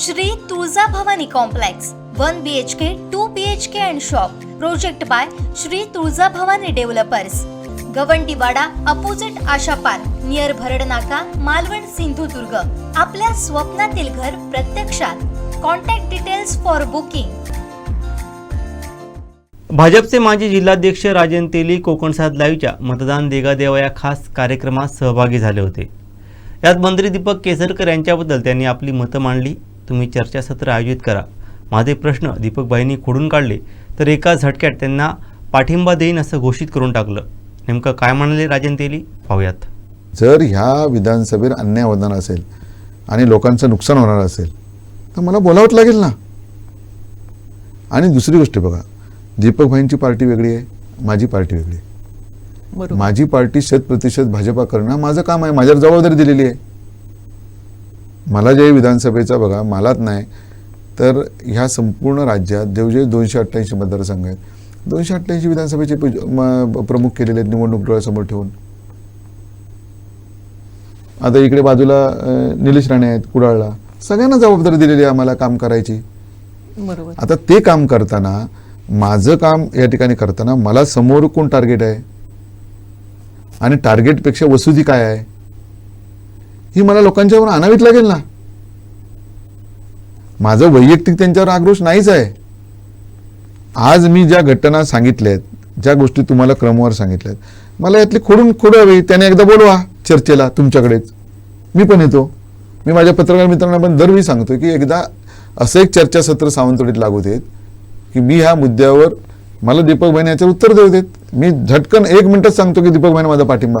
Shri Tulja Bhavani complex one B H K two B H K and shop project by Shri Tulja Bhavani developers Gawandiwada opposite Asha park near Bharad Naka Malvan Sindhudurg. आपल्या स्वप्नातील घर प्रत्यक्षात. Contact details for booking भाजपचे माजी जिल्हाध्यक्ष राजन तेली कोकण लाईव्हच्या मतदान देगा देवा या खास कार्यक्रमात सहभागी झाले होते. यात मंत्री दीपक केसरकर यांच्याबद्दल त्यांनी आपली मतं मांडली. तुम्ही चर्चासत्र आयोजित करा. माझे प्रश्न दीपकबाईंनी खोडून काढले तर एका झटक्यात त्यांना पाठिंबा देईन असं घोषित करून टाकलं. नेमकं काय म्हणाले राजन तेली पाहूयात. जर ह्या विधानसभेत अन्याय होणार असेल आणि लोकांचं नुकसान होणार असेल तर मला बोलावंच लागेल ना. आणि दुसरी गोष्ट बघा दीपक भाईंची पार्टी वेगळी आहे माझी पार्टी वेगळी आहे. बरोबर. माझी पार्टी शत प्रतिशत भाजपा करणं माझं काम आहे माझ्यावर जबाबदारी दिलेली आहे. मला जे विधानसभेचा बघा मलाच नाही तर ह्या संपूर्ण राज्यात जे जे दोनशे अठ्ठ्याऐंशी मतदारसंघ आहेत. दोनशे अठ्ठ्याऐंशी विधानसभेचे प्रमुख केलेले आहेत निवडणूक डोळ्यासमोर ठेवून. आता इकडे बाजूला निलेश राणे आहेत कुडाळला. सगळ्यांना जबाबदारी दिलेली आहे आम्हाला काम करायची. बरोबर. आता ते काम करताना माझं काम या ठिकाणी करताना मला समोर कोण टार्गेट आहे? आणि टार्गेटपेक्षा वसुधी काय आहे? ही मला लोकांच्यावर आणावीच लागेल ना. माझं वैयक्तिक त्यांच्यावर आक्रोश नाहीच आहे. आज मी ज्या घटना सांगितल्या आहेत ज्या गोष्टी तुम्हाला क्रमवार सांगितल्या आहेत मला यातली खोडून खोडावी त्याने एकदा बोलवा चर्चेला तुमच्याकडेच. मी पण येतो. मी माझ्या पत्रकार मित्रांना पण दरवेळी सांगतो की एकदा असं एक चर्चासत्र सावंतवाडीत लागू देत की मी ह्या मुद्द्यावर मला दीपक भाईने याच्यावर उत्तर देऊ देत. मी झटकन एक मिनिटच सांगतो की दीपक भाईने माझा पाठिंबा.